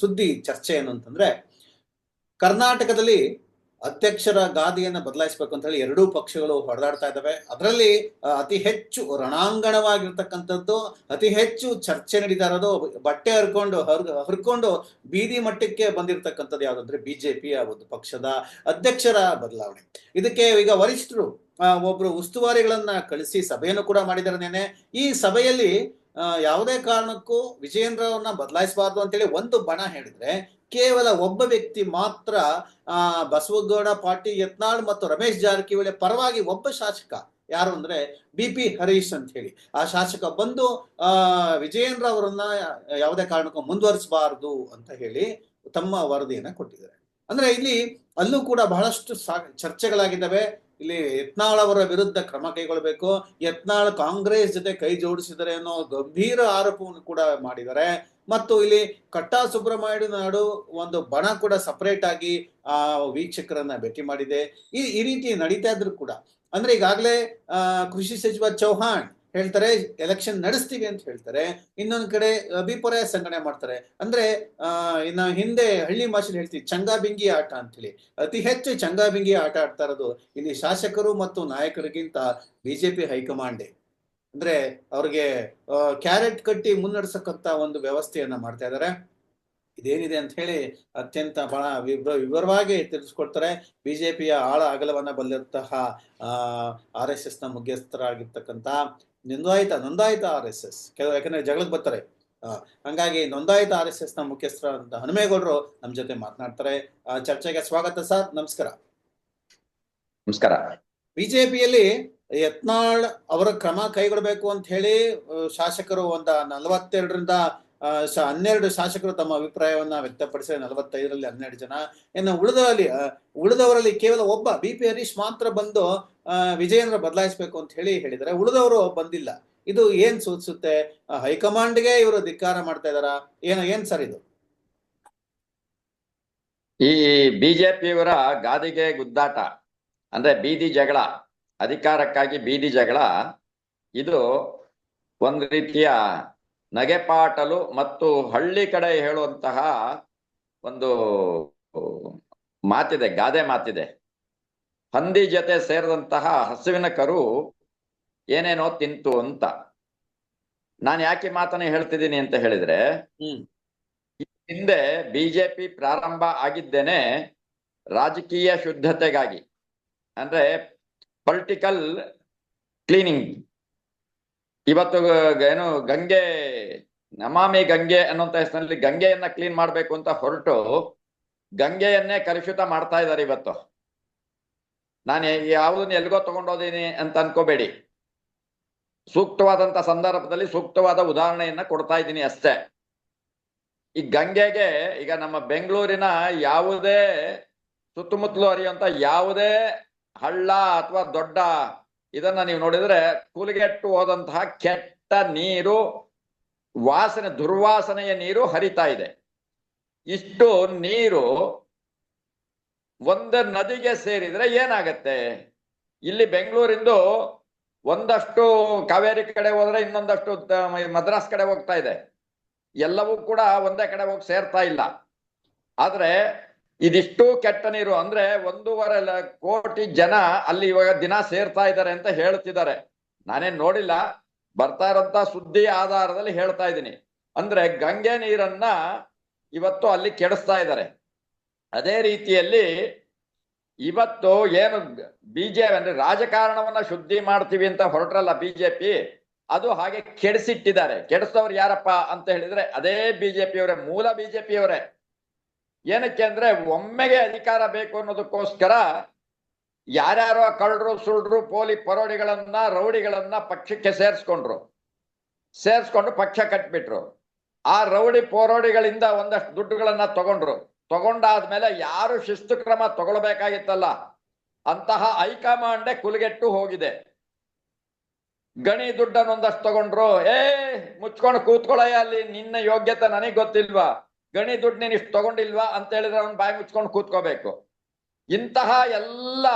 ಸುದ್ದಿ ಚರ್ಚೆ ಏನು ಅಂತಂದ್ರೆ, ಕರ್ನಾಟಕದಲ್ಲಿ ಅಧ್ಯಕ್ಷರ ಗಾದಿಯನ್ನು ಬದಲಾಯಿಸಬೇಕು ಅಂತ ಹೇಳಿ ಎರಡೂ ಪಕ್ಷಗಳು ಹೊಡೆದಾಡ್ತಾ ಇದ್ದಾವೆ. ಅದರಲ್ಲಿ ಅತಿ ಹೆಚ್ಚು ರಣಾಂಗಣವಾಗಿರ್ತಕ್ಕಂಥದ್ದು, ಅತಿ ಹೆಚ್ಚು ಚರ್ಚೆ ನಡೀತಾ ಇರೋದು ಬಟ್ಟೆ ಹರ್ಕೊಂಡು ಹರ್ ಹರ್ಕೊಂಡು ಬೀದಿ ಮಟ್ಟಕ್ಕೆ ಬಂದಿರತಕ್ಕಂಥದ್ದು ಜೆ ಬಿಜೆಪಿಯ ಒಂದು ಪಕ್ಷದ ಅಧ್ಯಕ್ಷರ ಬದಲಾವಣೆ. ಇದಕ್ಕೆ ಈಗ ವರಿಷ್ಠರು ಒಬ್ರು ಉಸ್ತುವಾರಿಗಳನ್ನ ಕಳಿಸಿ ಸಭೆಯನ್ನು ಕೂಡ ಮಾಡಿದ್ದಾರೆ ನೆನೆ ಈ ಸಭೆಯಲ್ಲಿ ಯಾವುದೇ ಕಾರಣಕ್ಕೂ ವಿಜಯೇಂದ್ರ ಅವ್ರನ್ನ ಬದಲಾಯಿಸಬಾರ್ದು ಅಂತೇಳಿ ಒಂದು ಬಣ ಹೇಳಿದ್ರೆ ಕೇವಲ ಒಬ್ಬ ವ್ಯಕ್ತಿ ಮಾತ್ರ, ಆ, ಬಸವಗೌಡ, ಪಾಟೀಲ್, ಯತ್ನಾಳ್ ಮತ್ತು ರಮೇಶ್ ಜಾರಕಿಹೊಳಿ ಪರವಾಗಿ ಒಬ್ಬ ಶಾಸಕ ಯಾರು ಅಂದ್ರೆ ಬಿ ಪಿ ಹರೀಶ್ ಅಂತ ಹೇಳಿ. ಆ ಶಾಸಕ ಬಂದು, ಆ, ವಿಜಯೇಂದ್ರ ಅವರನ್ನ ಯಾವುದೇ ಕಾರಣಕ್ಕೂ ಮುಂದುವರಿಸಬಾರದು ಅಂತ ಹೇಳಿ ತಮ್ಮ ವರದಿಯನ್ನ ಕೊಟ್ಟಿದ್ದಾರೆ. ಅಂದ್ರೆ ಇಲ್ಲಿ ಅಲ್ಲೂ ಕೂಡ ಬಹಳಷ್ಟು ಚರ್ಚೆಗಳಾಗಿದ್ದಾವೆ. ಇಲ್ಲಿ ಯತ್ನಾಳ್ ಅವರ ವಿರುದ್ಧ ಕ್ರಮ ಕೈಗೊಳ್ಳಬೇಕು. ಯತ್ನಾಳ್ ಕಾಂಗ್ರೆಸ್ ಜೊತೆ ಕೈ ಜೋಡಿಸಿದರೆ ಅನ್ನೋ ಗಂಭೀರ ಆರೋಪವನ್ನು ಕೂಡ ಮಾಡಿದ್ದಾರೆ. ಮತ್ತು ಇಲ್ಲಿ ಕಟ್ಟಾ ಸುಬ್ರಹ್ಮಣ್ಯ ನಾಡು ಒಂದು ಬಣ ಕೂಡ ಸಪರೇಟ್ ಆಗಿ, ಆ, ವೀಕ್ಷಕರನ್ನ ಭೇಟಿ ಮಾಡಿದೆ. ಈ ಈ ರೀತಿ ನಡೀತಾ ಇದ್ರು ಕೂಡ. ಅಂದ್ರೆ ಈಗಾಗಲೇ ಕೃಷಿ ಸಚಿವ ಚೌಹಾಣ್ ಹೇಳ್ತಾರೆ ಎಲೆಕ್ಷನ್ ನಡೆಸ್ತೀವಿ ಅಂತ ಹೇಳ್ತಾರೆ. ಇನ್ನೊಂದ್ ಕಡೆ ಅಭಿಪ್ರಾಯ ಸಂಘಟನೆ ಮಾಡ್ತಾರೆ. ಅಂದ್ರೆ ಇನ್ನ ಹಿಂದೆ ಹಳ್ಳಿ ಭಾಷೆಲಿ ಹೇಳ್ತೀವಿ ಚಂಗಾಬಿಂಗಿ ಆಟ ಅಂತೇಳಿ ಅತಿ ಹೆಚ್ಚು ಚಂಗಾಬಿಂಗಿ ಆಟ ಆಡ್ತಾ ಇರೋದು ಇಲ್ಲಿ ಶಾಸಕರು ಮತ್ತು ನಾಯಕರಿಗಿಂತ ಬಿಜೆಪಿ ಹೈಕಮಾಂಡೇ. ಅಂದ್ರೆ, ಅವ್ರಿಗೆ ಕ್ಯಾರೆಟ್ ಕಟ್ಟಿ ಮುನ್ನಡೆಸಕ್ಕಂತ ಒಂದು ವ್ಯವಸ್ಥೆಯನ್ನ ಮಾಡ್ತಾ ಇದ್ದಾರೆ ಇದೇನಿದೆ ಅಂತ ಹೇಳಿ ಅತ್ಯಂತ ಬಹಳ ವಿವ- ವಿವರವಾಗಿ ತಿಳಿಸ್ಕೊಡ್ತಾರೆ. ಬಿಜೆಪಿಯ ಆಳ ಅಗಲವನ್ನ ಬಲ್ಲಿರುವಂತಹ ಆರ್ ಎಸ್ ಎಸ್ನ ಮುಖ್ಯಸ್ಥರಾಗಿರ್ತಕ್ಕಂತ ನೋಂದಾಯಿತ ನೋಂದಾಯಿತ ಆರ್ ಎಸ್ ಎಸ್. ಕೆಲವು ಯಾಕಂದ್ರೆ ಜಗಳಕ್ಕೆ ಬರ್ತಾರೆ. ಹಂಗಾಗಿ ನೋಂದಾಯಿತ ಆರ್ ಎಸ್ ಎಸ್ನ ಮುಖ್ಯಸ್ಥರಂತ ಹನುಮೇಗೌಡರು ನಮ್ ಜೊತೆ ಮಾತನಾಡ್ತಾರೆ. ಚರ್ಚೆಗೆ ಸ್ವಾಗತ ಸರ್ ನಮಸ್ಕಾರ. ನಮಸ್ಕಾರ. ಬಿಜೆಪಿಯಲ್ಲಿ ಯತ್ನಾಳ್ ಅವರ ಕ್ರಮ ಕೈಗೊಳ್ಳಬೇಕು ಅಂತ ಹೇಳಿ ಶಾಸಕರು ಒಂದ ನಲವತ್ತೆರಡರಿಂದ ಹನ್ನೆರಡು ಶಾಸಕರು ತಮ್ಮ ಅಭಿಪ್ರಾಯವನ್ನ ವ್ಯಕ್ತಪಡಿಸಿದ ನಲವತ್ತೈದರಲ್ಲಿ ಹನ್ನೆರಡು ಜನ. ಇನ್ನು ಉಳಿದವರಲ್ಲಿ ಉಳಿದವರಲ್ಲಿ ಕೇವಲ ಒಬ್ಬ ಬಿ ಪಿ ಹರೀಶ್ ಮಾತ್ರ ಬಂದು ವಿಜಯೇಂದ್ರ ಬದಲಾಯಿಸಬೇಕು ಅಂತ ಹೇಳಿ ಹೇಳಿದರೆ. ಉಳಿದವರು ಬಂದಿಲ್ಲ. ಇದು ಏನ್ ಸೂಚಿಸುತ್ತೆ? ಹೈಕಮಾಂಡ್ಗೆ ಇವರು ಧಿಕ್ಕಾರ ಮಾಡ್ತಾ ಇದಾರ ಏನ, ಏನ್ ಸರ್ ಇದು? ಈ ಬಿಜೆಪಿಯವರ ಗಾದಿಗೆ ಗುದ್ದಾಟ, ಅಂದ್ರೆ ಬೀದಿ ಜಗಳ, ಅಧಿಕಾರಕ್ಕಾಗಿ ಬೀದಿ ಜಗಳ, ಇದು ಒಂದ್ ರೀತಿಯ ನಗೆಪಾಟಲು ಮತ್ತು ಹಳ್ಳಿ ಕಡೆ ಹೇಳುವಂತಹ ಒಂದು ಮಾತಿದೆ, ಗಾದೆ ಮಾತಿದೆ. ಹಂದಿ ಜೊತೆ ಸೇರಿದಂತಹ ಹಸುವಿನ ಕರು ಏನೇನೋ ತಿಂತು ಅಂತ. ನಾನು ಯಾಕೆ ಮಾತನ್ನ ಹೇಳ್ತಿದ್ದೀನಿ ಅಂತ ಹೇಳಿದ್ರೆ ಹಿಂದೆ ಬಿಜೆಪಿ ಪ್ರಾರಂಭ ಆಗಿದ್ದೇನೆ ರಾಜಕೀಯ ಶುದ್ಧತೆಗಾಗಿ. ಅಂದ್ರೆ ಪೊಲಿಟಿಕಲ್ ಕ್ಲೀನಿಂಗ್. ಇವತ್ತು ಏನು ಗಂಗೆ ನಮಾಮಿ ಗಂಗೆ ಅನ್ನುವಂತ ಹೆಸರಿನಲ್ಲಿ ಗಂಗೆಯನ್ನ ಕ್ಲೀನ್ ಮಾಡ್ಬೇಕು ಅಂತ ಹೊರಟು ಗಂಗೆಯನ್ನೇ ಕಲುಷಿತ ಮಾಡ್ತಾ ಇದ್ದಾರೆ ಇವತ್ತು. ನಾನು ಯಾವುದನ್ನು ಎಲ್ಲಿಗೋ ತಗೊಂಡೋದೀನಿ ಅಂತ ಅನ್ಕೋಬೇಡಿ. ಸೂಕ್ತವಾದಂತ ಸಂದರ್ಭದಲ್ಲಿ ಸೂಕ್ತವಾದ ಉದಾಹರಣೆಯನ್ನ ಕೊಡ್ತಾ ಇದ್ದೀನಿ ಅಷ್ಟೇ. ಈ ಗಂಗೆಗೆ ಈಗ ನಮ್ಮ ಬೆಂಗಳೂರಿನ ಯಾವುದೇ ಸುತ್ತಮುತ್ತಲು ಹರಿಯುವಂತ ಯಾವುದೇ ಹಳ್ಳ ಅಥವಾ ದೊಡ್ಡ ಇದನ್ನ ನೀವು ನೋಡಿದ್ರೆ ಕೂಲಿಗೆಟ್ಟು ಹೋದಂತಹ ಕೆಟ್ಟ ನೀರು, ವಾಸನೆ ದುರ್ವಾಸನೆಯ ನೀರು ಹರಿತಾ ಇದೆ. ಇಷ್ಟು ನೀರು ಒಂದು ನದಿಗೆ ಸೇರಿದ್ರೆ ಏನಾಗತ್ತೆ? ಇಲ್ಲಿ ಬೆಂಗಳೂರಿಂದು ಒಂದಷ್ಟು ಕಾವೇರಿ ಕಡೆ ಹೋದ್ರೆ ಇನ್ನೊಂದಷ್ಟು ಮದ್ರಾಸ್ ಕಡೆ ಹೋಗ್ತಾ ಇದೆ. ಎಲ್ಲವೂ ಕೂಡ ಒಂದೇ ಕಡೆ ಹೋಗಿ ಸೇರ್ತಾ ಇಲ್ಲ. ಆದ್ರೆ ಇದಿಷ್ಟು ಕೆಟ್ಟ ನೀರು ಅಂದ್ರೆ ಒಂದೂವರೆ ಕೋಟಿ ಜನ ಅಲ್ಲಿ ಇವಾಗ ದಿನ ಸೇರ್ತಾ ಇದ್ದಾರೆ ಅಂತ ಹೇಳ್ತಿದ್ದಾರೆ. ನಾನೇನ್ ನೋಡಿಲ್ಲ. ಬರ್ತಾ ಇರೋಂತ ಸುದ್ದಿ ಆಧಾರದಲ್ಲಿ ಹೇಳ್ತಾ ಇದ್ದೀನಿ. ಅಂದ್ರೆ ಗಂಗೆ ನೀರನ್ನ ಇವತ್ತು ಅಲ್ಲಿ ಕೆಡಿಸ್ತಾ ಇದ್ದಾರೆ. ಅದೇ ರೀತಿಯಲ್ಲಿ ಇವತ್ತು ಏನು ಬಿಜೆಪಿ ಅಂದ್ರೆ ರಾಜಕಾರಣವನ್ನ ಶುದ್ಧಿ ಮಾಡ್ತೀವಿ ಅಂತ ಹೊರಟ್ರಲ್ಲ ಬಿಜೆಪಿ ಅದು ಹಾಗೆ ಕೆಡಿಸಿಟ್ಟಿದ್ದಾರೆ. ಕೆಡಿಸೋರು ಯಾರಪ್ಪ ಅಂತ ಹೇಳಿದ್ರೆ ಅದೇ ಬಿಜೆಪಿಯವರೇ ಮೂಲ ಬಿಜೆಪಿಯವರೇ ಏನಕ್ಕೆ ಅಂದ್ರೆ ಒಮ್ಮೆಗೆ ಅಧಿಕಾರ ಬೇಕು ಅನ್ನೋದಕ್ಕೋಸ್ಕರ ಯಾರ್ಯಾರೋ ಕಳ್ಳರು, ಸುಳ್ರು, ಪೋಲಿ ಪರೋಡಿಗಳನ್ನ, ರೌಡಿಗಳನ್ನ ಪಕ್ಷಕ್ಕೆ ಸೇರಿಸ್ಕೊಂಡ್ರು. ಸೇರಿಸ್ಕೊಂಡು ಪಕ್ಷ ಕಟ್ಬಿಟ್ರು. ಆ ರೌಡಿ ಪೋರೋಡಿಗಳಿಂದ ಒಂದಷ್ಟು ದುಡ್ಡುಗಳನ್ನ ತಗೊಂಡ್ರು. ತಗೊಂಡಾದ್ಮೇಲೆ ಯಾರು ಶಿಸ್ತು ಕ್ರಮ ತಗೊಳ್ಬೇಕಾಗಿತ್ತಲ್ಲ, ಅಂತಹ ಹೈಕಮಾಂಡೆ ಕುಲಗೆಟ್ಟು ಹೋಗಿದೆ. ಗಣಿ ದುಡ್ಡನ್ನೊಂದಷ್ಟು ತಗೊಂಡ್ರು, ಏ, ಮುಚ್ಕೊಂಡು ಕೂತ್ಕೊಳ್ಳಯ್ಯ ಅಲ್ಲಿ, ನಿನ್ನ ಯೋಗ್ಯತೆ ನನಗೆ ಗೊತ್ತಿಲ್ವಾ? ಗಣಿ ದುಡ್ಡು ನೀನು ಇಷ್ಟು ತಗೊಂಡಿಲ್ವಾ? ಅಂತ ಹೇಳಿದ್ರೆ ಅವ್ನು ಬಾಯಿ ಮುಚ್ಕೊಂಡು ಕೂತ್ಕೋಬೇಕು. ಇಂತಹ ಎಲ್ಲ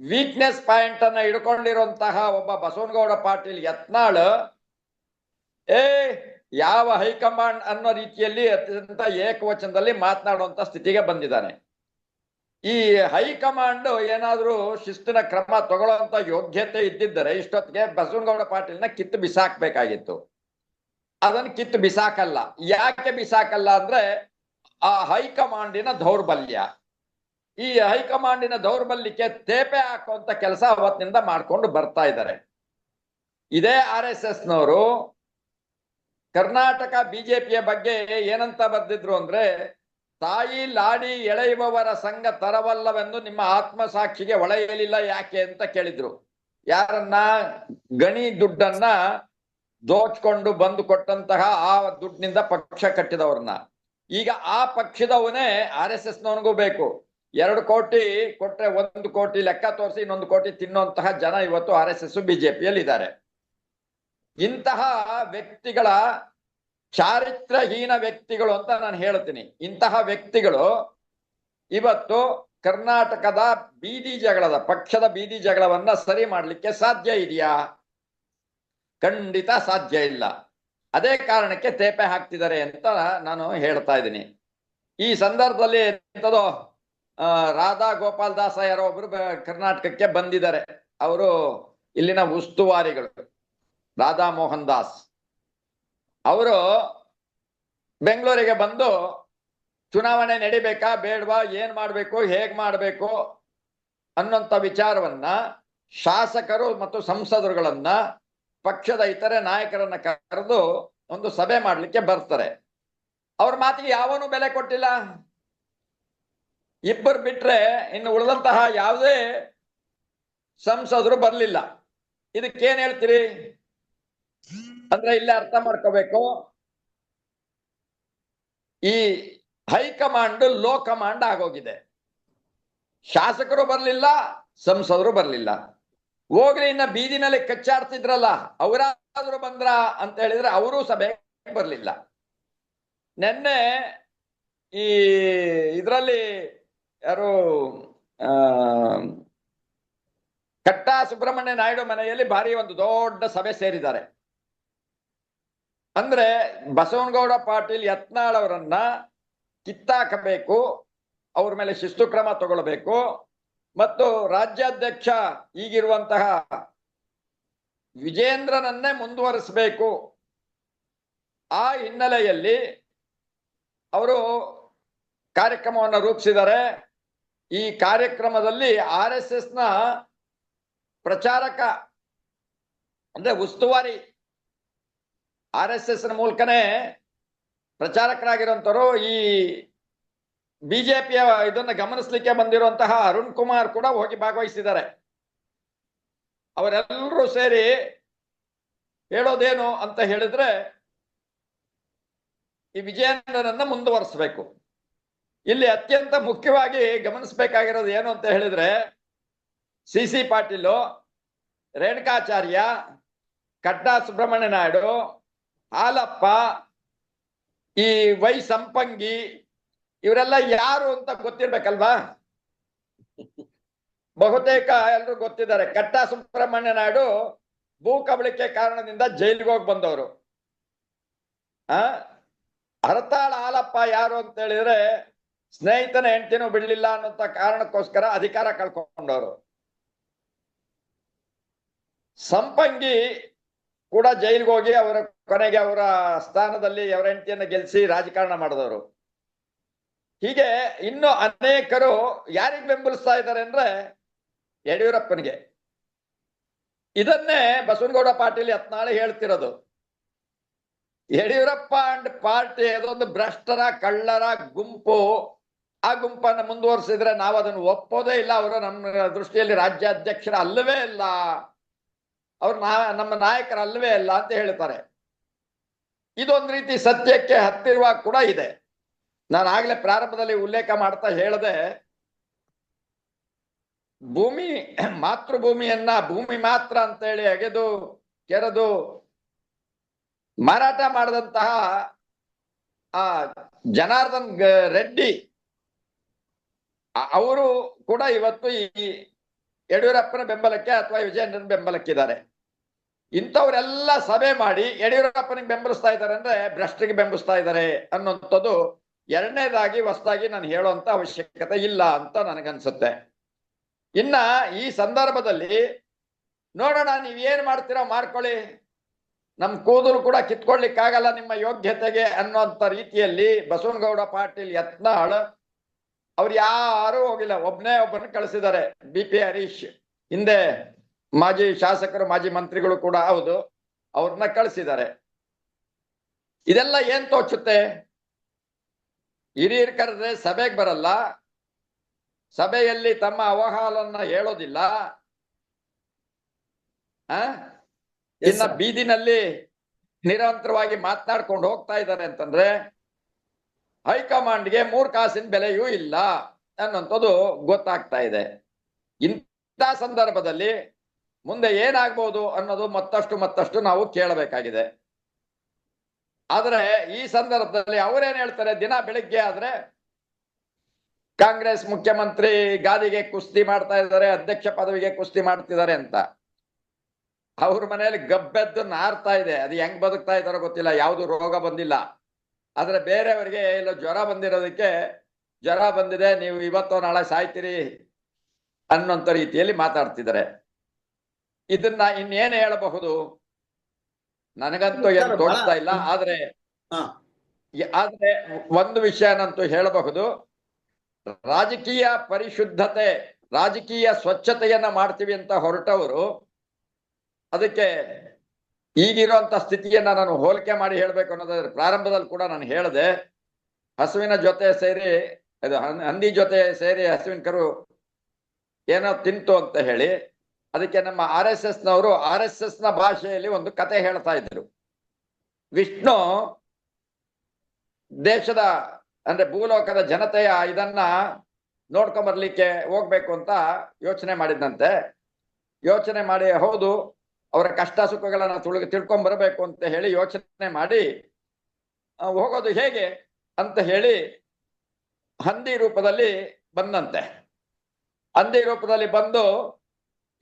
ವೀಕ್ನೆಸ್ ಪಾಯಿಂಟ್ ಅನ್ನ ಹಿಡ್ಕೊಂಡಿರುವಂತಹ ಒಬ್ಬ ಬಸವನಗೌಡ ಪಾಟೀಲ್ ಯತ್ನಾಳ್, ಏ ಯಾವ ಹೈಕಮಾಂಡ್ ಅನ್ನೋ ರೀತಿಯಲ್ಲಿ ಅತ್ಯಂತ ಏಕವಚನದಲ್ಲಿ ಮಾತನಾಡುವಂತ ಸ್ಥಿತಿಗೆ ಬಂದಿದ್ದಾನೆ. ಈ ಹೈಕಮಾಂಡ್ ಏನಾದರೂ ಶಿಸ್ತಿನ ಕ್ರಮ ತಗೊಳ್ಳುವಂತ ಯೋಗ್ಯತೆ ಇದ್ದಿದ್ದರೆ ಇಷ್ಟೊತ್ತಿಗೆ ಬಸವನಗೌಡ ಪಾಟೀಲ್ನ ಕಿತ್ತು ಬಿಸಾಕ್ಬೇಕಾಗಿತ್ತು. ಅದನ್ನ ಕಿತ್ತು ಬಿಸಾಕಲ್ಲ. ಯಾಕೆ ಬಿಸಾಕಲ್ಲ ಅಂದ್ರೆ ಆ ಹೈಕಮಾಂಡಿನ ದೌರ್ಬಲ್ಯ. ಈ ಹೈಕಮಾಂಡಿನ ದೌರ್ಬಲ್ಯಕ್ಕೆ ತೇಪೆ ಹಾಕುವಂತ ಕೆಲಸ ಅವತ್ತಿನಿಂದ ಮಾಡ್ಕೊಂಡು ಬರ್ತಾ ಇದ್ದಾರೆ. ಇದೇ ಆರ್ ಎಸ್ ಎಸ್ ನವರು ಕರ್ನಾಟಕ ಬಿಜೆಪಿಯ ಬಗ್ಗೆ ಏನಂತ ಬರ್ದಿದ್ರು ಅಂದ್ರೆ, ತಾಯಿ ಲಾಡಿ ಎಳೆಯುವವರ ಸಂಘ ತರವಲ್ಲವೆಂದು ನಿಮ್ಮ ಆತ್ಮಸಾಕ್ಷಿಗೆ ಒಳೆಯಲಿಲ್ಲ ಯಾಕೆ ಅಂತ ಕೇಳಿದ್ರು. ಯಾರನ್ನ? ಗಣಿ ದುಡ್ಡನ್ನ ದೋಚ್ಕೊಂಡು ಬಂದು ಕೊಟ್ಟಂತಹ ಆ ದುಡ್ಡಿನಿಂದ ಪಕ್ಷ ಕಟ್ಟಿದವ್ರನ್ನ. ಈಗ ಆ ಪಕ್ಷದವನೇ ಆರ್ ಎಸ್ ಎಸ್ ನವನಿಗೂ ಬೇಕು. ಎರಡು ಕೋಟಿ ಕೊಟ್ರೆ ಒಂದು ಕೋಟಿ ಲೆಕ್ಕ ತೋರಿಸಿ ಇನ್ನೊಂದು ಕೋಟಿ ತಿನ್ನುವಂತಹ ಜನ ಇವತ್ತು ಆರ್ ಎಸ್ ಎಸ್ ಬಿಜೆಪಿಯಲ್ಲಿ ಇದ್ದಾರೆ ಇಂತಹ ವ್ಯಕ್ತಿಗಳ ಚಾರಿತ್ರಹೀನ ವ್ಯಕ್ತಿಗಳು ಅಂತ ನಾನು ಹೇಳ್ತೀನಿ. ಇಂತಹ ವ್ಯಕ್ತಿಗಳು ಇವತ್ತು ಕರ್ನಾಟಕದ ಬೀದಿ ಜಗಳದ, ಪಕ್ಷದ ಬೀದಿ ಜಗಳವನ್ನ ಸರಿ ಮಾಡಲಿಕ್ಕೆ ಸಾಧ್ಯ ಇದೆಯಾ? ಖಂಡಿತ ಸಾಧ್ಯ ಇಲ್ಲ. ಅದೇ ಕಾರಣಕ್ಕೆ ತೇಪೆ ಹಾಕ್ತಿದ್ದಾರೆ ಅಂತ ನಾನು ಹೇಳ್ತಾ ಇದ್ದೀನಿ. ಈ ಸಂದರ್ಭದಲ್ಲಿ ಎಂತದೋ ರಾಧಾ ಗೋಪಾಲ್ ದಾಸ ಯಾರೋ ಒಬ್ರು ಕರ್ನಾಟಕಕ್ಕೆ ಬಂದಿದ್ದಾರೆ. ಅವರು ಇಲ್ಲಿನ ಉಸ್ತುವಾರಿಗಳು. ರಾಧಾ ಮೋಹನ್ ದಾಸ್ ಅವರು ಬೆಂಗಳೂರಿಗೆ ಬಂದು ಚುನಾವಣೆ ನಡಿಬೇಕಾ, ಬೇಡವಾ, ಏನ್ ಮಾಡ್ಬೇಕು, ಹೇಗ್ ಮಾಡ್ಬೇಕು ಅನ್ನೋಂಥ ವಿಚಾರವನ್ನ ಶಾಸಕರು ಮತ್ತು ಸಂಸದರುಗಳನ್ನ ಪಕ್ಷದ ಇತರೆ ನಾಯಕರನ್ನ ಕರೆದು ಒಂದು ಸಭೆ ಮಾಡ್ಲಿಕ್ಕೆ ಬರ್ತಾರೆ. ಅವ್ರ ಮಾತಿಗೆ ಯಾವನು ಬೆಲೆ ಕೊಟ್ಟಿಲ್ಲ. ಇಬ್ಬರು ಬಿಟ್ರೆ ಇನ್ನು ಉಳಿದಂತಹ ಯಾವುದೇ ಸಂಸದರು ಬರ್ಲಿಲ್ಲ. ಇದಕ್ಕೇನ್ ಹೇಳ್ತೀರಿ? ಅಂದ್ರೆ ಇಲ್ಲೇ ಅರ್ಥ ಮಾಡ್ಕೋಬೇಕು. ಈ ಹೈಕಮಾಂಡ್ ಲೋ ಕಮಾಂಡ್ ಆಗೋಗಿದೆ. ಶಾಸಕರು ಬರ್ಲಿಲ್ಲ, ಸಂಸದರು ಬರ್ಲಿಲ್ಲ. ಹೋಗ್ಲಿ ಇನ್ನ ಬೀದಿ ಮೇಲೆ ಕಚ್ಚಾಡ್ತಿದ್ರಲ್ಲ, ಅವರಾದ್ರೂ ಬಂದ್ರ ಅಂತ ಹೇಳಿದ್ರೆ ಅವರು ಸಭೆ ಬರ್ಲಿಲ್ಲ. ನಿನ್ನೆ ಈ ಇದರಲ್ಲಿ ಯಾರು ಕಟ್ಟಾ ಸುಬ್ರಹ್ಮಣ್ಯ ನಾಯ್ಡು ಮನೆಯಲ್ಲಿ ಭಾರಿ ಒಂದು ದೊಡ್ಡ ಸಭೆ ಸೇರಿದ್ದಾರೆ. ಅಂದ್ರೆ ಬಸವನಗೌಡ ಪಾಟೀಲ್ ಯತ್ನಾಳ್ ಅವರನ್ನ ಕಿತ್ತಾಕಬೇಕು, ಅವ್ರ ಮೇಲೆ ಶಿಸ್ತು ಕ್ರಮ ತಗೊಳ್ಬೇಕು ಮತ್ತು ರಾಜ್ಯಾಧ್ಯಕ್ಷ ಈಗಿರುವಂತಹ ವಿಜೇಂದ್ರನನ್ನೇ ಮುಂದುವರಿಸಬೇಕು. ಆ ಹಿನ್ನೆಲೆಯಲ್ಲಿ ಅವರು ಕಾರ್ಯಕ್ರಮವನ್ನು ರೂಪಿಸಿದರೆ ಈ ಕಾರ್ಯಕ್ರಮದಲ್ಲಿ ಆರ್ ಎಸ್ ಎಸ್ನ ಪ್ರಚಾರಕ ಅಂದ್ರೆ ಉಸ್ತುವಾರಿ ಆರ್ ಎಸ್ ಎಸ್ನ ಮೂಲಕನೇ ಪ್ರಚಾರಕರಾಗಿರುವಂತವರು ಈ ಬಿಜೆಪಿಯ ಇದನ್ನ ಗಮನಿಸ್ಲಿಕ್ಕೆ ಬಂದಿರುವಂತಹ ಅರುಣ್ ಕುಮಾರ್ ಕೂಡ ಹೋಗಿ ಭಾಗವಹಿಸಿದ್ದಾರೆ. ಅವರೆಲ್ಲರೂ ಸೇರಿ ಹೇಳೋದೇನು ಅಂತ ಹೇಳಿದ್ರೆ ಈ ವಿಜಯೇಂದ್ರನನ್ನ ಮುಂದುವರಿಸಬೇಕು. ಇಲ್ಲಿ ಅತ್ಯಂತ ಮುಖ್ಯವಾಗಿ ಗಮನಿಸಬೇಕಾಗಿರೋದು ಏನು ಅಂತ ಹೇಳಿದ್ರೆ ಸಿ ಸಿ ಪಾಟೀಲು, ರೇಣುಕಾಚಾರ್ಯ, ಕಟ್ಟಾ ಸುಬ್ರಹ್ಮಣ್ಯ ನಾಯ್ಡು ಹಾಲಪ್ಪ, ಈ ವೈ ಸಂಪಂಗಿ, ಇವರೆಲ್ಲ ಯಾರು ಅಂತ ಗೊತ್ತಿರ್ಬೇಕಲ್ವಾ? ಬಹುತೇಕ ಎಲ್ರು ಗೊತ್ತಿದ್ದಾರೆ. ಕಟ್ಟ ಸುಬ್ರಹ್ಮಣ್ಯ ನಾಯ್ಡು ಭೂ ಕಬಳಿಕೆ ಕಾರಣದಿಂದ ಜೈಲಿಗೆ ಹೋಗಿ ಬಂದವರು. ಆ? ಹರತಾಳ ಹಾಲಪ್ಪ ಯಾರು ಅಂತ ಹೇಳಿದ್ರೆ ಸ್ನೇಹಿತನ ಹೆಂಡತಿನೂ ಬಿಡ್ಲಿಲ್ಲ ಅನ್ನೋಂತ ಕಾರಣಕ್ಕೋಸ್ಕರ ಅಧಿಕಾರ ಕಳ್ಕೊಂಡವರು. ಸಂಪಂಗಿ ಕೂಡ ಜೈಲಿಗೆ ಹೋಗಿ ಅವರ ಕೊನೆಗೆ ಅವರ ಸ್ಥಾನದಲ್ಲಿ ಅವರ ಹೆಂಡತಿಯನ್ನು ಗೆಲ್ಲಿಸಿ ರಾಜಕಾರಣ ಮಾಡಿದವರು. ಹೀಗೆ ಇನ್ನು ಅನೇಕರು ಯಾರಿಗೆ ಬೆಂಬಲಿಸ್ತಾ ಇದ್ದಾರೆ ಅಂದ್ರೆ ಯಡಿಯೂರಪ್ಪನಿಗೆ. ಇದನ್ನೇ ಬಸವನಗೌಡ ಪಾಟೀಲ್ ಯತ್ನಾಳೆ ಹೇಳ್ತಿರೋದು. ಯಡಿಯೂರಪ್ಪ ಅಂಡ್ ಪಾರ್ಟಿ ಅದೊಂದು ಭ್ರಷ್ಟರ, ಕಳ್ಳರ ಗುಂಪು. ಆ ಗುಂಪನ್ನು ಮುಂದುವರಿಸಿದ್ರೆ ನಾವು ಅದನ್ನು ಒಪ್ಪೋದೇ ಇಲ್ಲ. ಅವರು ನಮ್ಮ ದೃಷ್ಟಿಯಲ್ಲಿ ರಾಜ್ಯಾಧ್ಯಕ್ಷರ ಅಲ್ಲವೇ ಇಲ್ಲ. ಅವ್ರು ನಮ್ಮ ನಾಯಕರ ಅಲ್ಲವೇ ಇಲ್ಲ ಅಂತ ಹೇಳ್ತಾರೆ. ಇದೊಂದು ರೀತಿ ಸತ್ಯಕ್ಕೆ ಹತ್ತಿರುವ ಕೂಡ ಇದೆ. ನಾನು ಆಗ್ಲೇ ಪ್ರಾರಂಭದಲ್ಲಿ ಉಲ್ಲೇಖ ಮಾಡ್ತಾ ಹೇಳದೆ, ಭೂಮಿ, ಮಾತೃಭೂಮಿಯನ್ನ ಭೂಮಿ ಮಾತ್ರ ಅಂತ ಹೇಳಿ ಅಗೆದು ಕೆರೆದು ಮಾರಾಟ ಮಾಡಿದಂತಹ ಆ ಜನಾರ್ದನ್ ರೆಡ್ಡಿ ಅವರು ಕೂಡ ಇವತ್ತು ಈ ಯಡಿಯೂರಪ್ಪನ ಬೆಂಬಲಕ್ಕೆ ಅಥವಾ ವಿಜಯೇಂದ್ರನ ಬೆಂಬಲಕ್ಕಿದ್ದಾರೆ ಇಂಥವರೆಲ್ಲ ಸಭೆ ಮಾಡಿ ಯಡಿಯೂರಪ್ಪನಿಗೆ ಬೆಂಬಲಿಸ್ತಾ ಇದ್ದಾರೆ ಅಂದ್ರೆ ಭ್ರಷ್ಟರಿಗೆ ಬೆಂಬಲಿಸ್ತಾ ಇದ್ದಾರೆ ಅನ್ನೋಂಥದ್ದು ಎರಡನೇದಾಗಿ ಹೊಸದಾಗಿ ನಾನು ಹೇಳುವಂತ ಅವಶ್ಯಕತೆ ಇಲ್ಲ ಅಂತ ನನಗನ್ಸುತ್ತೆ. ಇನ್ನ ಈ ಸಂದರ್ಭದಲ್ಲಿ ನೋಡೋಣ, ನೀವ್ ಏನ್ ಮಾಡ್ತೀರೋ ಮಾಡ್ಕೊಳ್ಳಿ. ನಮ್ ಕೂದಲು ಕೂಡ ಕಿತ್ಕೊಳ್ಲಿಕ್ಕಾಗಲ್ಲ ನಿಮ್ಮ ಯೋಗ್ಯತೆಗೆ ಅನ್ನೋಂಥ ರೀತಿಯಲ್ಲಿ ಬಸವನಗೌಡ ಪಾಟೀಲ್, ಯತ್ನಾಳ್ ಅವ್ರು ಯಾರು ಹೋಗಿಲ್ಲ. ಒಬ್ನೇ ಒಬ್ಬನ ಕಳಿಸಿದ್ದಾರೆ. ಬಿ ಪಿ ಹರೀಶ್ ಹಿಂದೆ ಮಾಜಿ ಶಾಸಕರು ಮಾಜಿ ಮಂತ್ರಿಗಳು ಕೂಡ ಹೌದು ಅವ್ರನ್ನ ಕಳಿಸಿದ್ದಾರೆ. ಇದೆಲ್ಲ ಏನ್ ತೋಚುತ್ತೆ? ಹಿರಿಯರ್ ಕರೆದ್ರೆ ಸಭೆಗೆ ಬರಲ್ಲ ಸಭೆಯಲ್ಲಿ ತಮ್ಮ ಅವಹಾಲನ್ನ ಹೇಳೋದಿಲ್ಲ. ಆ? ಇನ್ನ ಬೀದಿನಲ್ಲಿ ನಿರಂತರವಾಗಿ ಮಾತನಾಡ್ಕೊಂಡು ಹೋಗ್ತಾ ಇದ್ದಾರೆ ಅಂತಂದ್ರೆ ಹೈಕಮಾಂಡ್ಗೆ ಮೂರ್ ಕಾಸಿನ ಬೆಲೆಯೂ ಇಲ್ಲ ಅನ್ನೋಂಥದ್ದು ಗೊತ್ತಾಗ್ತಾ ಇದೆ. ಇಂಥ ಸಂದರ್ಭದಲ್ಲಿ ಮುಂದೆ ಏನಾಗ್ಬೋದು ಅನ್ನೋದು ಮತ್ತಷ್ಟು ಮತ್ತಷ್ಟು ನಾವು ಕೇಳಬೇಕಾಗಿದೆ. ಆದ್ರೆ ಈ ಸಂದರ್ಭದಲ್ಲಿ ಅವರೇನ್ ಹೇಳ್ತಾರೆ? ದಿನ ಬೆಳಿಗ್ಗೆ ಆದ್ರೆ ಕಾಂಗ್ರೆಸ್ ಮುಖ್ಯಮಂತ್ರಿ ಗಾದಿಗೆ ಕುಸ್ತಿ ಮಾಡ್ತಾ ಇದ್ದಾರೆ, ಅಧ್ಯಕ್ಷ ಪದವಿಗೆ ಕುಸ್ತಿ ಮಾಡ್ತಿದ್ದಾರೆ ಅಂತ. ಅವ್ರ ಮನೆಯಲ್ಲಿ ಗಬ್ಬೆದ್ದು ನಾರ್ತಾ ಇದೆ. ಅದು ಹೆಂಗ್ ಬದುಕ್ತಾ ಇದಾರೋ ಗೊತ್ತಿಲ್ಲ. ಯಾವುದು ರೋಗ ಬಂದಿಲ್ಲ. ಆದ್ರೆ ಬೇರೆಯವರಿಗೆ ಇಲ್ಲ, ಜ್ವರ ಬಂದಿರೋದಕ್ಕೆ ಜ್ವರ ಬಂದಿದೆ, ನೀವು ಇವತ್ತೋ ನಾಳೆ ಸಾಯ್ತೀರಿ ಅನ್ನೋಂಥ ರೀತಿಯಲ್ಲಿ ಮಾತಾಡ್ತಿದ್ದಾರೆ. ಇದನ್ನ ಇನ್ನೇನ್ ಹೇಳಬಹುದು? ನನಗಂತೂ ಏನು ತೋರಿಸ್ತಾ ಇಲ್ಲ ಆದ್ರೆ ಆದ್ರೆ ಒಂದು ವಿಷಯನಂತೂ ಹೇಳಬಹುದು. ರಾಜಕೀಯ ಪರಿಶುದ್ಧತೆ ರಾಜಕೀಯ ಸ್ವಚ್ಛತೆಯನ್ನ ಮಾಡ್ತೀವಿ ಅಂತ ಹೊರಟವರು ಅದಕ್ಕೆ ಈಗಿರುವಂತ ಸ್ಥಿತಿಯನ್ನ ನಾನು ಹೋಲಿಕೆ ಮಾಡಿ ಹೇಳ್ಬೇಕು ಅನ್ನೋದಾದ್ರೆ ಪ್ರಾರಂಭದಲ್ಲಿ ಕೂಡ ನಾನು ಹೇಳಿದೆ ಹಸುವಿನ ಜೊತೆ ಸೇರಿ ಅದು ಹಂದಿ ಜೊತೆ ಸೇರಿ ಹಸುವಿನ ಕರು ಏನೋ ತಿಂತು ಅಂತ ಹೇಳಿ ಅದಕ್ಕೆ ನಮ್ಮ ಆರ್ ಎಸ್ ಎಸ್ ನವರು ಆರ್ ಎಸ್ ಎಸ್ನ ಭಾಷೆಯಲ್ಲಿ ಒಂದು ಕತೆ ಹೇಳ್ತಾ ಇದ್ರು ವಿಷ್ಣು ದೇಶದ ಅಂದ್ರೆ ಭೂಲೋಕದ ಜನತೆಯ ಇದನ್ನ ನೋಡ್ಕೊಂಡ್ ಬರ್ಲಿಕ್ಕೆ ಹೋಗ್ಬೇಕು ಅಂತ ಯೋಚನೆ ಮಾಡಿದಂತೆ ಯೋಚನೆ ಮಾಡಿ, ಹೌದು, ಅವರ ಕಷ್ಟ ಸುಖಗಳನ್ನ ತುಳು ತಿಳ್ಕೊಂಡ್ ಬರಬೇಕು ಅಂತ ಹೇಳಿ ಯೋಚನೆ ಮಾಡಿ ಹೋಗೋದು ಹೇಗೆ ಅಂತ ಹೇಳಿ ಹಂದಿ ರೂಪದಲ್ಲಿ ಬಂದಂತೆ. ಹಂದಿ ರೂಪದಲ್ಲಿ ಬಂದು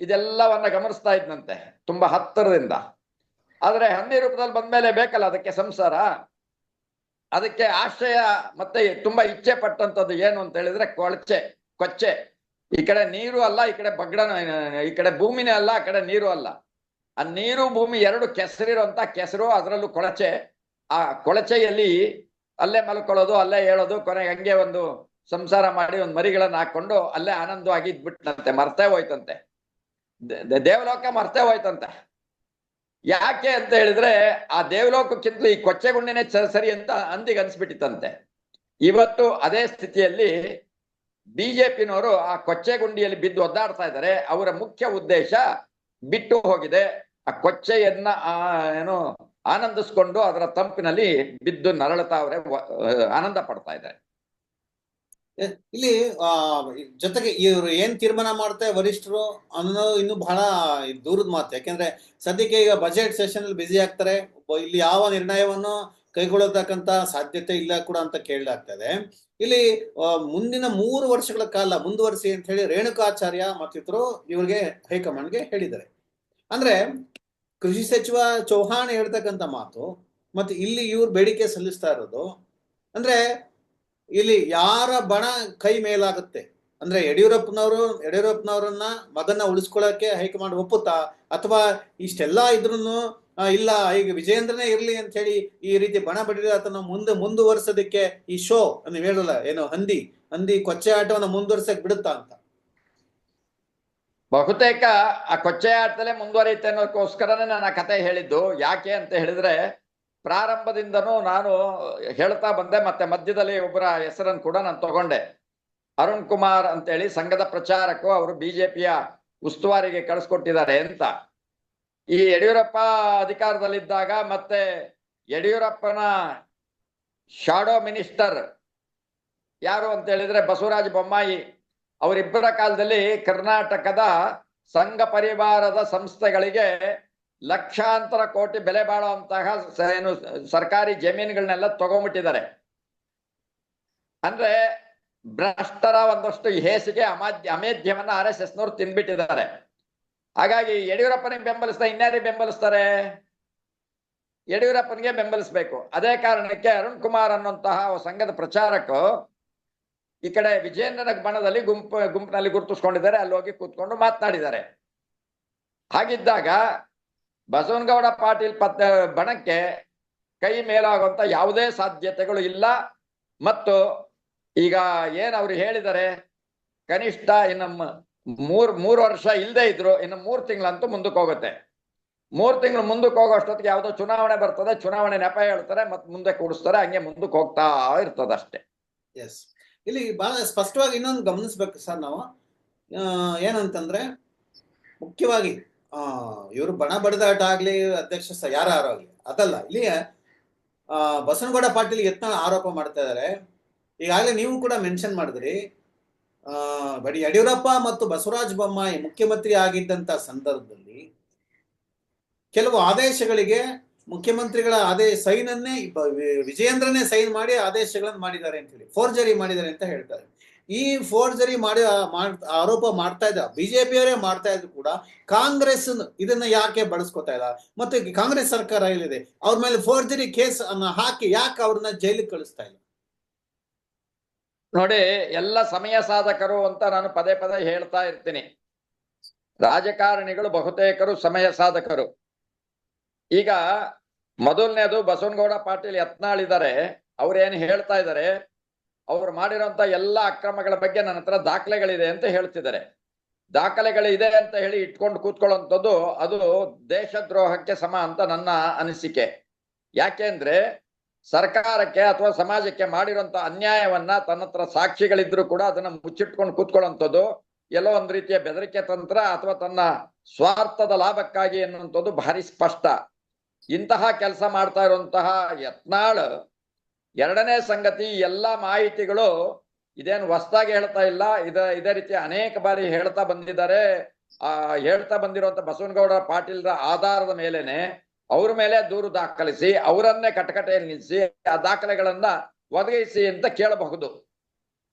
ಇದೆಲ್ಲವನ್ನ ಗಮನಿಸ್ತಾ ಇದ್ನಂತೆ, ತುಂಬಾ ಹತ್ತಿರದಿಂದ. ಆದ್ರೆ ಹಂದಿ ರೂಪದಲ್ಲಿ ಬಂದ್ಮೇಲೆ ಬೇಕಲ್ಲ ಅದಕ್ಕೆ ಸಂಸಾರ? ಅದಕ್ಕೆ ಆಶ್ರಯ ಮತ್ತೆ ತುಂಬಾ ಇಚ್ಛೆ ಪಟ್ಟಂತದ್ದು ಏನು ಅಂತ ಹೇಳಿದ್ರೆ ಕೊಳಚೆ, ಕೊಚ್ಚೆ. ಈ ಕಡೆ ನೀರು ಅಲ್ಲ, ಈ ಕಡೆ ಬಗ್ಗಡನ ಈ ಕಡೆ ಭೂಮಿನೇ ಅಲ್ಲ, ಆ ಕಡೆ ನೀರು ಅಲ್ಲ. ಆ ನೀರು, ಭೂಮಿ ಎರಡು ಕೆಸರಿರುವಂತ ಕೆಸರು, ಅದರಲ್ಲೂ ಕೊಳಚೆ. ಆ ಕೊಳಚೆಯಲ್ಲಿ ಅಲ್ಲೇ ಮಲ್ಕೊಳ್ಳೋದು, ಅಲ್ಲೇ ಹೇಳೋದು, ಕೊನೆಗೆ ಹಂಗೆ ಒಂದು ಸಂಸಾರ ಮಾಡಿ ಒಂದು ಮರಿಗಳನ್ನ ಹಾಕೊಂಡು ಅಲ್ಲೇ ಆನಂದವಾಗಿ ಇದ್ಬಿಟ್ನಂತೆ, ಮರ್ತೇ ಹೋಯ್ತಂತೆ. ದೇವಲೋಕ ಮರ್ತೇ ಹೋಯ್ತಂತೆ. ಯಾಕೆ ಅಂತ ಹೇಳಿದ್ರೆ ಆ ದೇವಲೋಕಕ್ಕಿಂತಲೂ ಈ ಕೊಚ್ಚೆಗುಂಡಿನೇ ಸ- ಸರಿ ಅಂತ ಅಂದಿಗೆ ಅನ್ಸ್ಬಿಟ್ಟಿತ್ತಂತೆ. ಇವತ್ತು ಅದೇ ಸ್ಥಿತಿಯಲ್ಲಿ ಬಿಜೆಪಿನವರು ಆ ಕೊಚ್ಚೆಗುಂಡಿಯಲ್ಲಿ ಬಿದ್ದು ಒದ್ದಾಡ್ತಾ ಇದ್ದಾರೆ. ಅವರ ಮುಖ್ಯ ಉದ್ದೇಶ ಬಿಟ್ಟು ಹೋಗಿದೆ. ಆ ಕೊಚ್ಚೆಯನ್ನ, ಆ, ಏನು, ಆನಂದಿಸ್ಕೊಂಡು ಅದರ ತಂಪಿನಲ್ಲಿ ಬಿದ್ದು ನರಳತಾ ಅವರೇ ಆನಂದ ಪಡ್ತಾ ಇದ್ದಾರೆ. ಇಲ್ಲಿ, ಆ ಜೊತೆಗೆ ಇವರು ಏನ್ ತೀರ್ಮಾನ ಮಾಡ್ತಾರೆ ವರಿಷ್ಠರು ಅನ್ನೋದು ಇನ್ನು ಬಹಳ ದೂರದ ಮಾತು. ಯಾಕೆಂದ್ರೆ ಸದ್ಯಕ್ಕೆ ಈಗ ಬಜೆಟ್ ಸೆಷನ್ ಅಲ್ಲಿ ಬ್ಯುಸಿ ಆಗ್ತಾರೆ. ಇಲ್ಲಿ ಯಾವ ನಿರ್ಣಯವನ್ನು ಕೈಗೊಳ್ಳತಕ್ಕಂತ ಸಾಧ್ಯತೆ ಇಲ್ಲ ಕೂಡ ಅಂತ ಕೇಳಲಾಗ್ತದೆ. ಇಲ್ಲಿ ಮುಂದಿನ ಮೂರು ವರ್ಷಗಳ ಕಾಲ, ಮುಂದುವರಿಸಿ ಅಂತ ಹೇಳಿ ರೇಣುಕಾಚಾರ್ಯ ಮತ್ತಿತರು ಇವರಿಗೆ ಹೈಕಮಾಂಡ್ಗೆ ಹೇಳಿದ್ದಾರೆ. ಅಂದ್ರೆ ಕೃಷಿ ಸಚಿವ ಚೌಹಾಣ್ ಹೇಳ್ತಕ್ಕಂತ ಮಾತು, ಮತ್ತೆ ಇಲ್ಲಿ ಇವ್ರು ಬೇಡಿಕೆ ಸಲ್ಲಿಸ್ತಾ ಇರೋದು. ಅಂದ್ರೆ ಇಲ್ಲಿ ಯಾರ ಬಣ ಕೈ ಮೇಲಾಗುತ್ತೆ? ಅಂದ್ರೆ ಯಡಿಯೂರಪ್ಪನವರು, ಯಡಿಯೂರಪ್ಪನವರನ್ನ ಮಗನ ಉಳಿಸ್ಕೊಳ್ಳಕ್ಕೆ ಹೈಕಮಾಂಡ್ ಒಪ್ಪುತ್ತಾ? ಅಥವಾ ಇಷ್ಟೆಲ್ಲ ಇದ್ರೂನು ಇಲ್ಲ, ಈಗ ವಿಜೇಂದ್ರನೇ ಇರ್ಲಿ ಅಂತ ಹೇಳಿ ಈ ರೀತಿ ಬಣ ಬಡಿದ ಅದನ್ನ ಮುಂದೆ ಮುಂದುವರ್ಸೋದಕ್ಕೆ ಈ ಶೋ ನೀವು ಹೇಳಲ್ಲ, ಏನು ಹಂದಿ ಹಂದಿ ಕೊಚ್ಚೆ ಆಟವನ್ನು ಮುಂದುವರ್ಸಕ್ ಬಿಡುತ್ತಾ ಅಂತ? ಬಹುತೇಕ ಆ ಕೊಚ್ಚೆ ಆಟದಲ್ಲೇ ಮುಂದುವರಿಯುತ್ತೆ ಅನ್ನೋದಕ್ಕೋಸ್ಕರನೇ ನಾನು ಆ ಕತೆ ಹೇಳಿದ್ದು. ಯಾಕೆ ಅಂತ ಹೇಳಿದ್ರೆ ಪ್ರಾರಂಭದಿಂದನೂ ನಾನು ಹೇಳ್ತಾ ಬಂದೆ, ಮತ್ತೆ ಮಧ್ಯದಲ್ಲಿ ಒಬ್ಬರ ಹೆಸರನ್ನು ಕೂಡ ನಾನು ತಗೊಂಡೆ. ಅರುಣ್ ಕುಮಾರ್ ಅಂತೇಳಿ ಸಂಘದ ಪ್ರಚಾರಕ್ಕೂ ಅವರು ಬಿಜೆಪಿಯ ಉಸ್ತುವಾರಿಗೆ ಕಳಿಸ್ಕೊಟ್ಟಿದ್ದಾರೆ ಅಂತ. ಈ ಯಡಿಯೂರಪ್ಪ ಅಧಿಕಾರದಲ್ಲಿದ್ದಾಗ ಮತ್ತೆ ಯಡಿಯೂರಪ್ಪನ ಶಾಡೋ ಮಿನಿಸ್ಟರ್ ಯಾರು ಅಂತ ಹೇಳಿದ್ರೆ ಬಸವರಾಜ ಬೊಮ್ಮಾಯಿ ಅವರಿಬ್ಬರ ಕಾಲದಲ್ಲಿ ಕರ್ನಾಟಕದ ಸಂಘ ಪರಿವಾರದ ಸಂಸ್ಥೆಗಳಿಗೆ ಲಕ್ಷಾಂತರ ಕೋಟಿ ಬೆಲೆ ಬಾಳುವಂತಹ ಏನು ಸರ್ಕಾರಿ ಜಮೀನುಗಳನ್ನೆಲ್ಲ ತಗೊಂಡ್ಬಿಟ್ಟಿದ್ದಾರೆ ಅಂದ್ರೆ ಭ್ರಷ್ಟರ ಒಂದಷ್ಟು ಹೇಸಿಗೆ ಅಮಾಧ್ಯ ಅಮೇಧ್ಯವನ್ನ ಆರ್ ಎಸ್ ಎಸ್ನವ್ರು ತಿಂದ್ಬಿಟ್ಟಿದ್ದಾರೆ ಹಾಗಾಗಿ ಯಡಿಯೂರಪ್ಪನಿಗೆ ಬೆಂಬಲಿಸ್ತಾ ಇನ್ಯಾರಿಗೆ ಬೆಂಬಲಿಸ್ತಾರೆ? ಯಡಿಯೂರಪ್ಪನಿಗೆ ಬೆಂಬಲಿಸಬೇಕು. ಅದೇ ಕಾರಣಕ್ಕೆ ಅರುಣ್ ಕುಮಾರ್ ಅನ್ನುವಂತಹ ಸಂಘದ ಪ್ರಚಾರಕ್ಕೂ ಈ ಕಡೆ ವಿಜೇಂದ್ರನ ಬಣದಲ್ಲಿ ಗುಂಪು ಗುಂಪಿನಲ್ಲಿ ಗುರುತಿಸ್ಕೊಂಡಿದ್ದಾರೆ. ಅಲ್ಲಿ ಹೋಗಿ ಕೂತ್ಕೊಂಡು ಮಾತನಾಡಿದ್ದಾರೆ. ಹಾಗಿದ್ದಾಗ ಬಸವನಗೌಡ ಪಾಟೀಲ್ ಪತ್ ಬಣಕ್ಕೆ ಕೈ ಮೇಲಾಗುವಂತ ಯಾವುದೇ ಸಾಧ್ಯತೆಗಳು ಇಲ್ಲ. ಮತ್ತು ಈಗ ಏನ್ ಅವ್ರು ಹೇಳಿದರೆ, ಕನಿಷ್ಠ ಇನ್ನು ಮೂರ್, ಮೂರು ವರ್ಷ ಇಲ್ಲದೆ ಇದ್ರು ಇನ್ನು ಮೂರ್ ತಿಂಗಳಂತೂ ಮುಂದಕ್ಕೆ ಹೋಗುತ್ತೆ. ಮೂರ್ ತಿಂಗಳು ಮುಂದಕ್ಕೆ ಹೋಗೋ ಅಷ್ಟೊತ್ತಿಗೆ ಯಾವುದೋ ಚುನಾವಣೆ ಬರ್ತದೆ, ಚುನಾವಣೆ ನೆಪ ಹೇಳ್ತಾರೆ, ಮತ್ತೆ ಮುಂದೆ ಕೂಡಿಸ್ತಾರೆ, ಹಂಗೆ ಮುಂದಕ್ಕೆ ಹೋಗ್ತಾ ಇರ್ತದಷ್ಟೇ. ಎಸ್ ಇಲ್ಲಿ ಬಹಳ ಸ್ಪಷ್ಟವಾಗಿ ಇನ್ನೊಂದು ಗಮನಿಸ್ಬೇಕು ಸರ್ ನಾವು. ಏನಂತಂದ್ರೆ, ಮುಖ್ಯವಾಗಿ ಇವರು ಬಣ ಬಡಿದಾಟ ಆಗ್ಲಿ, ಅಧ್ಯಕ್ಷ ಯಾರು ಆಗ್ಲಿ, ಅದಲ್ಲ. ಇಲ್ಲಿ ಆ ಬಸವನಗೌಡ ಪಾಟೀಲ್ ಯತ್ನಾಳ್ ಆರೋಪ ಮಾಡ್ತಾ ಇದ್ದಾರೆ ಈಗಾಗಲೇ ನೀವು ಕೂಡ ಮೆನ್ಷನ್ ಮಾಡಿದ್ರಿ. ಬಡಿ ಯಡಿಯೂರಪ್ಪ ಮತ್ತು ಬಸವರಾಜ ಬೊಮ್ಮಾಯಿ ಮುಖ್ಯಮಂತ್ರಿ ಆಗಿದ್ದಂತ ಸಂದರ್ಭದಲ್ಲಿ ಕೆಲವು ಆದೇಶಗಳಿಗೆ ಮುಖ್ಯಮಂತ್ರಿಗಳ ಆದೇಶ ಸೈನ್ ಅನ್ನೇ ವಿಜಯೇಂದ್ರನೇ ಸೈನ್ ಮಾಡಿ ಆದೇಶಗಳನ್ನು ಮಾಡಿದ್ದಾರೆ ಅಂತ ಹೇಳಿ, ಫೋರ್ಜರಿ ಮಾಡಿದ್ದಾರೆ ಅಂತ ಹೇಳ್ತಾರೆ. ಈ ಫೋರ್ಜರಿ ಮಾಡಿ ಆರೋಪ ಮಾಡ್ತಾ ಇದ್ದ, ಬಿಜೆಪಿಯವರೇ ಮಾಡ್ತಾ ಇದ್ರು ಕೂಡ ಕಾಂಗ್ರೆಸ್ ಇದನ್ನ ಯಾಕೆ ಬಳಸ್ಕೊತಾ ಇಲ್ಲ? ಮತ್ತೆ ಕಾಂಗ್ರೆಸ್ ಸರ್ಕಾರ ಇಲ್ಲಿದೆ ಅವ್ರ ಮೇಲೆ ಫೋರ್ಜರಿ ಕೇಸ್ ಅನ್ನ ಹಾಕಿ ಯಾಕೆ ಅವ್ರನ್ನ ಜೈಲಿಗೆ ಕಳಿಸ್ತಾ ಇಲ್ಲ? ನೋಡಿ, ಎಲ್ಲ ಸಮಯ ಸಾಧಕರು ಅಂತ ನಾನು ಪದೇ ಪದೇ ಹೇಳ್ತಾ ಇರ್ತೀನಿ. ರಾಜಕಾರಣಿಗಳು ಬಹುತೇಕರು ಸಮಯ ಸಾಧಕರು. ಈಗ ಮೊದಲನೇದು ಬಸವನಗೌಡ ಪಾಟೀಲ್ ಯತ್ನಾಳ್ ಇದ್ದಾರೆ ಅವ್ರೇನ್ ಹೇಳ್ತಾ ಇದ್ದಾರೆ ಅವ್ರು ಮಾಡಿರೋಂತ ಎಲ್ಲ ಅಕ್ರಮಗಳ ಬಗ್ಗೆ ನನ್ನ ಹತ್ರ ದಾಖಲೆಗಳಿದೆ ಅಂತ ಹೇಳ್ತಿದ್ದಾರೆ. ದಾಖಲೆಗಳಿದೆ ಅಂತ ಹೇಳಿ ಇಟ್ಕೊಂಡು ಕೂತ್ಕೊಳ್ಳುವಂಥದ್ದು ಅದು ದೇಶದ್ರೋಹಕ್ಕೆ ಸಮ ಅಂತ ನನ್ನ ಅನಿಸಿಕೆ. ಯಾಕೆಂದ್ರೆ ಸರ್ಕಾರಕ್ಕೆ ಅಥವಾ ಸಮಾಜಕ್ಕೆ ಮಾಡಿರುವಂತ ಅನ್ಯಾಯವನ್ನ ತನ್ನ ಹತ್ರ ಸಾಕ್ಷಿಗಳಿದ್ರು ಕೂಡ ಅದನ್ನ ಮುಚ್ಚಿಟ್ಕೊಂಡು ಕೂತ್ಕೊಳ್ಳುವಂಥದ್ದು ಎಲ್ಲೋ ಒಂದ್ ರೀತಿಯ ಬೆದರಿಕೆ ತಂತ್ರ ಅಥವಾ ತನ್ನ ಸ್ವಾರ್ಥದ ಲಾಭಕ್ಕಾಗಿ ಎನ್ನುವಂಥದ್ದು ಭಾರಿ ಸ್ಪಷ್ಟ. ಇಂತಹ ಕೆಲಸ ಮಾಡ್ತಾ ಇರುವಂತಹ ಯತ್ನಾಳ್ ಎರಡನೇ ಸಂಗತಿ, ಎಲ್ಲಾ ಮಾಹಿತಿಗಳು ಇದೇನು ಹೊಸದಾಗಿ ಹೇಳ್ತಾ ಇಲ್ಲ. ಇದ, ಇದೇ ರೀತಿ ಅನೇಕ ಬಾರಿ ಹೇಳ್ತಾ ಬಂದಿದ್ದಾರೆ. ಆ, ಹೇಳ್ತಾ ಬಂದಿರುವಂತ ಬಸವನಗೌಡ ಪಾಟೀಲ್ರ ಆಧಾರದ ಮೇಲೆನೆ ಅವ್ರ ಮೇಲೆ ದೂರು ದಾಖಲಿಸಿ, ಅವರನ್ನೇ ಕಟಕಟೆಯಲ್ಲಿ ನಿಲ್ಲಿಸಿ, ಆ ದಾಖಲೆಗಳನ್ನ ಒದಗಿಸಿ ಅಂತ ಕೇಳಬಹುದು.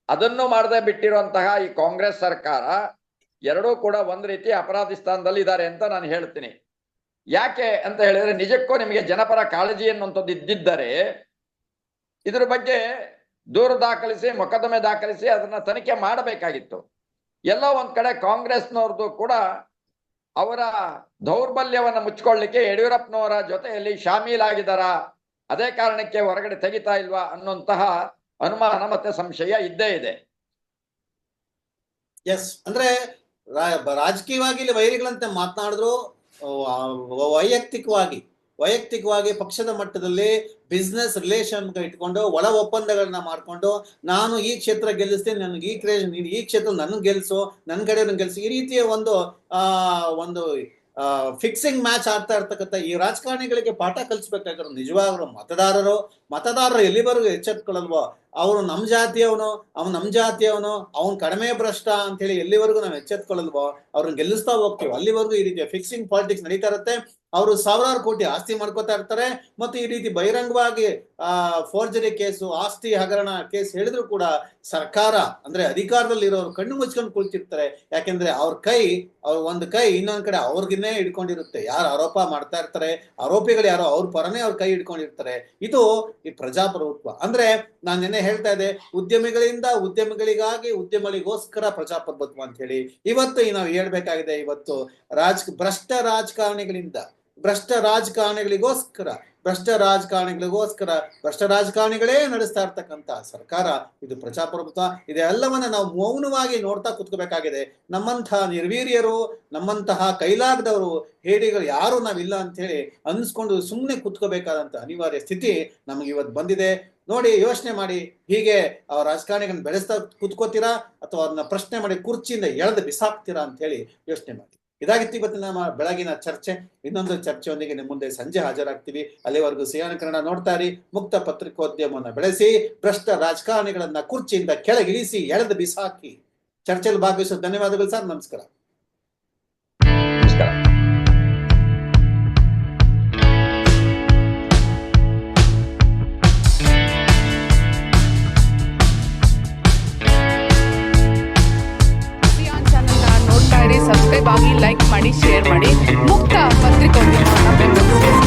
ಅದನ್ನು ಮಾಡದೆ ಬಿಟ್ಟಿರುವಂತಹ ಈ ಕಾಂಗ್ರೆಸ್ ಸರ್ಕಾರ ಎರಡೂ ಕೂಡ ಒಂದ್ ರೀತಿ ಅಪರಾಧಿ ಸ್ಥಾನದಲ್ಲಿ ಇದ್ದಾರೆ ಅಂತ ನಾನು ಹೇಳ್ತೀನಿ. ಯಾಕೆ ಅಂತ ಹೇಳಿದ್ರೆ ನಿಜಕ್ಕೂ ನಿಮಗೆ ಜನಪರ ಕಾಳಜಿ ಅನ್ನುವಂಥದ್ದು ಇದ್ದಿದ್ದರೆ ಇದ್ರ ಬಗ್ಗೆ ದೂರು ದಾಖಲಿಸಿ, ಮೊಕದ್ದಮೆ ದಾಖಲಿಸಿ ಅದನ್ನ ತನಿಖೆ ಮಾಡಬೇಕಾಗಿತ್ತು. ಎಲ್ಲ ಒಂದ್ ಕಡೆ ಕಾಂಗ್ರೆಸ್ನವ್ರದ್ದು ಕೂಡ ಅವರ ದೌರ್ಬಲ್ಯವನ್ನ ಮುಚ್ಕೊಳ್ಳಿಕ್ಕೆ ಯಡಿಯೂರಪ್ಪನವರ ಜೊತೆಯಲ್ಲಿ ಶಾಮೀಲಾಗಿದ್ದಾರ ಅದೇ ಕಾರಣಕ್ಕೆ ಹೊರಗಡೆ ತೆಗಿತಾ ಇಲ್ವಾ ಅನ್ನುವಂತಹ ಅನುಮಾನ ಮತ್ತೆ ಸಂಶಯ ಇದ್ದೇ ಇದೆ. ಎಸ್ ಅಂದ್ರೆ ರಾಜಕೀಯವಾಗಿ ಇಲ್ಲಿ ವೈರಿಗಳಂತೆ ಮಾತನಾಡಿದ್ರು ವೈಯಕ್ತಿಕವಾಗಿ. ವೈಯಕ್ತಿಕವಾಗಿ ಪಕ್ಷದ ಮಟ್ಟದಲ್ಲಿ ಬಿಸ್ನೆಸ್ ರಿಲೇಷನ್ ಇಟ್ಕೊಂಡು ಒಳ ಒಪ್ಪಂದಗಳನ್ನ ಮಾಡ್ಕೊಂಡು ನಾನು ಈ ಕ್ಷೇತ್ರ ಗೆಲ್ಲಿಸ್ತೀನಿ, ನನಗೆ ಈ ಕ್ರೇ ಈ ಕ್ಷೇತ್ರ ನನ್ನ ಗೆಲ್ಸು ನನ್ನ ಕಡೆ ಗೆಲ್ಸು ಈ ರೀತಿಯ ಒಂದು, ಆ, ಒಂದು ಫಿಕ್ಸಿಂಗ್ ಮ್ಯಾಚ್ ಆಡ್ತಾ ಇರ್ತಕ್ಕಂಥ ಈ ರಾಜಕಾರಣಿಗಳಿಗೆ ಪಾಠ ಕಲಿಸ್ಬೇಕಾಗಿರೋ ನಿಜವಾಗ್ಲೂ ಮತದಾರರು ಮತದಾರರು ಎಲ್ಲಿವರೆಗೂ ಎಚ್ಚೆತ್ಕೊಳ್ಳಲ್ವೋ, ಅವರು ನಮ್ಮ ಜಾತಿಯವನು ಅವನು ನಮ್ಮ ಜಾತಿಯವನು, ಅವ್ನು ಕಡಿಮೆ ಭ್ರಷ್ಟ ಅಂತ ಹೇಳಿ ಎಲ್ಲಿವರೆಗೂ ನಾವು ಎಚ್ಚೆತ್ಕೊಳ್ಳಲ್ವೋ, ಅವ್ರನ್ನ ಗೆಲ್ಲಿಸ್ತಾ ಹೋಗ್ತೀವಿ, ಅಲ್ಲಿವರೆಗೂ ಈ ರೀತಿಯ ಫಿಕ್ಸಿಂಗ್ ಪಾಲಿಟಿಕ್ಸ್ ನಡೀತಾ ಇರುತ್ತೆ. ಅವರು ಸಾವಿರಾರು ಕೋಟಿ ಆಸ್ತಿ ಮಾಡ್ಕೋತಾ ಇರ್ತಾರೆ. ಮತ್ತು ಈ ರೀತಿ ಬಹಿರಂಗವಾಗಿ, ಆ ಫೋರ್ಜರಿ ಕೇಸು, ಆಸ್ತಿ ಹಗರಣ ಕೇಸ್ ಹೇಳಿದ್ರು ಕೂಡ ಸರ್ಕಾರ, ಅಂದ್ರೆ ಅಧಿಕಾರದಲ್ಲಿ ಇರೋರು ಕಣ್ಣು ಮುಚ್ಕೊಂಡು ಕುಳಿತಿರ್ತಾರೆ. ಯಾಕೆಂದ್ರೆ ಅವ್ರ ಕೈ, ಅವ್ರ ಒಂದು ಕೈ ಇನ್ನೊಂದ್ ಕಡೆ ಅವ್ರಿಗಿನ್ನೇ ಹಿಡ್ಕೊಂಡಿರುತ್ತೆ. ಯಾರು ಆರೋಪ ಮಾಡ್ತಾ ಇರ್ತಾರೆ, ಆರೋಪಿಗಳು ಯಾರೋ ಅವ್ರ ಪರನೇ ಅವ್ರ ಕೈ ಹಿಡ್ಕೊಂಡಿರ್ತಾರೆ. ಇದು ಈ ಪ್ರಜಾಪ್ರಭುತ್ವ. ಅಂದ್ರೆ ನಾನು ನಿನ್ನೆ ಹೇಳ್ತಾ ಇದ್ದೆ, ಉದ್ಯಮಿಗಳಿಂದ ಉದ್ಯಮಿಗಳಿಗಾಗಿ ಉದ್ಯಮಿಗಳಿಗೋಸ್ಕರ ಪ್ರಜಾಪ್ರಭುತ್ವ ಅಂತ ಹೇಳಿ ಇವತ್ತು ನಾವು ಹೇಳ್ಬೇಕಾಗಿದೆ, ಇವತ್ತು ರಾಜ್, ಭ್ರಷ್ಟ ರಾಜಕಾರಣಿಗಳಿಂದ ಭ್ರಷ್ಟ ರಾಜಕಾರಣಿಗಳಿಗೋಸ್ಕರ ಭ್ರಷ್ಟ ರಾಜಕಾರಣಿಗಳಿಗೋಸ್ಕರ ಭ್ರಷ್ಟ ರಾಜಕಾರಣಿಗಳೇ ನಡೆಸ್ತಾ ಇರ್ತಕ್ಕಂಥ ಸರ್ಕಾರ, ಇದು ಪ್ರಜಾಪ್ರಭುತ್ವ, ಇದೆಲ್ಲವನ್ನ ನಾವು ಮೌನವಾಗಿ ನೋಡ್ತಾ ಕುತ್ಕೋಬೇಕಾಗಿದೆ. ನಮ್ಮಂತಹ ನಿರ್ವೀರ್ಯರು, ನಮ್ಮಂತಹ ಕೈಲಾಗದವರು, ಹೇಡಿಗಳು ಯಾರು ನಾವಿಲ್ಲ ಅಂತ ಹೇಳಿ ಅನ್ಸ್ಕೊಂಡು ಸುಮ್ಮನೆ ಕುತ್ಕೋಬೇಕಾದಂತ ಅನಿವಾರ್ಯ ಸ್ಥಿತಿ ನಮಗೆ ಇವತ್ತು ಬಂದಿದೆ. ನೋಡಿ, ಯೋಚನೆ ಮಾಡಿ, ಹೀಗೆ ಆ ರಾಜಕಾರಣಿಗಳನ್ನ ಬೆಳೆಸ್ತಾ ಕುತ್ಕೋತೀರಾ ಅಥವಾ ಅದನ್ನ ಪ್ರಶ್ನೆ ಮಾಡಿ ಕುರ್ಚಿಯಿಂದ ಎಳೆದು ಬಿಸಾಕ್ತೀರಾ ಅಂತ ಹೇಳಿ ಯೋಚನೆ ಮಾಡಿ. ಇದಾಗಿತ್ತು ಇವತ್ತಿನ ನಮ್ಮ ಬೆಳಗಿನ ಚರ್ಚೆ. ಇನ್ನೊಂದು ಚರ್ಚೆಯೊಂದಿಗೆ ನಿಮ್ಮ ಮುಂದೆ ಸಂಜೆ ಹಾಜರಾಗ್ತೀವಿ. ಅಲ್ಲಿವರೆಗೂ ಸಿಯಾನ ಕನ್ನಡ ನೋಡ್ತಾ ಇರಿ. ಮುಕ್ತ ಪತ್ರಿಕೋದ್ಯಮವನ್ನು ಬೆಳೆಸಿ, ಭ್ರಷ್ಟ ರಾಜಕಾರಣಿಗಳನ್ನ ಕುರ್ಚಿಯಿಂದ ಕೆಳಗಿಳಿಸಿ, ಎಳೆದು ಬಿಸಾಕಿ. ಚರ್ಚೆಯಲ್ಲಿ ಭಾಗವಹಿಸೋದು ಧನ್ಯವಾದಗಳು ಸರ್. ನಮಸ್ಕಾರ. ಆಗಿ ಲೈಕ್ ಮಾಡಿ ಶೇರ್ ಮಾಡಿ. ಮುಕ್ತ ಪತ್ರಿಕೋದ್ಯಮವನ್ನು ಬೆಂಬಲಿಸಿ